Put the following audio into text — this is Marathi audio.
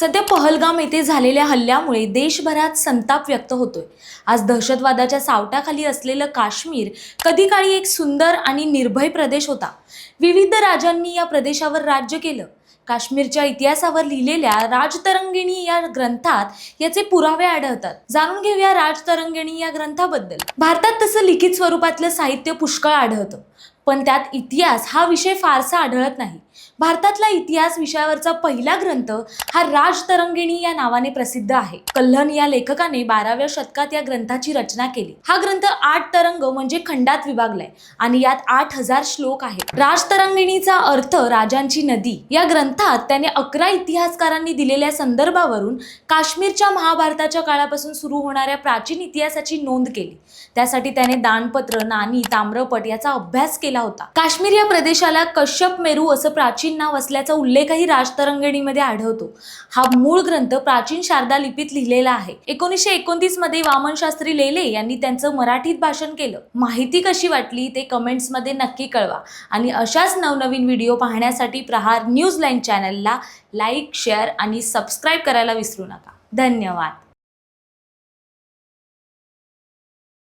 सध्या पहलगाम येथे झालेल्या हल्ल्यामुळे देशभरात संताप व्यक्त होतोय. आज दहशतवादाच्या सावटाखाली असलेलं काश्मीर कधी काळी एक सुंदर आणि निर्भय प्रदेश होता. विविध राजांनी या प्रदेशावर राज्य केलं. काश्मीरच्या इतिहासावर लिहिलेल्या राजतरंगिणी या ग्रंथात याचे पुरावे आढळतात. जाणून घेऊया राजतरंगिणी या ग्रंथाबद्दल. भारतात तसं लिखित स्वरूपातलं साहित्य पुष्कळ आढळतं. पण त्यात इतिहास हा विषय फारसा आढळत नाही. भारतातला इतिहास विषयावरचा पहिला ग्रंथ हा राजतरंगिणी या नावाने प्रसिद्ध आहे. कल्हण या लेखकाने बाराव्या शतकात या ग्रंथाची रचना केली. हा ग्रंथ आठ तरंग म्हणजे खंडात विभागलाय आणि यात आठ हजार श्लोक आहेत. राजतरंगिणीचा अर्थ राजांची नदी. या ग्रंथात त्याने अकरा इतिहासकारांनी दिलेल्या संदर्भावरून काश्मीरच्या महाभारताच्या काळापासून सुरू होणाऱ्या प्राचीन इतिहासाची नोंद केली. त्यासाठी त्याने दानपत्र नाणी ताम्रपट याचा अभ्यास केला. केला होता. काश्मीर या प्रदेशाला कश्यप मेरू असं प्राचीन नाव असल्याचा उल्लेखही राजतरंगिणीमध्ये आढळतो. हा मूळ ग्रंथ प्राचीन शारदा लिपीत लिहिलेला आहे. एकोणीसशे एकोणतीसमध्ये वामनशास्त्री लेले यांनी त्यांचं मराठीत भाषण केलं. माहिती कशी वाटली ते कमेंट्समध्ये नक्की कळवा. आणि अशाच नवनवीन व्हिडिओ पाहण्यासाठी प्रहार न्यूज लाईन चॅनलला लाईक शेअर आणि सबस्क्राईब करायला विसरू नका. धन्यवाद.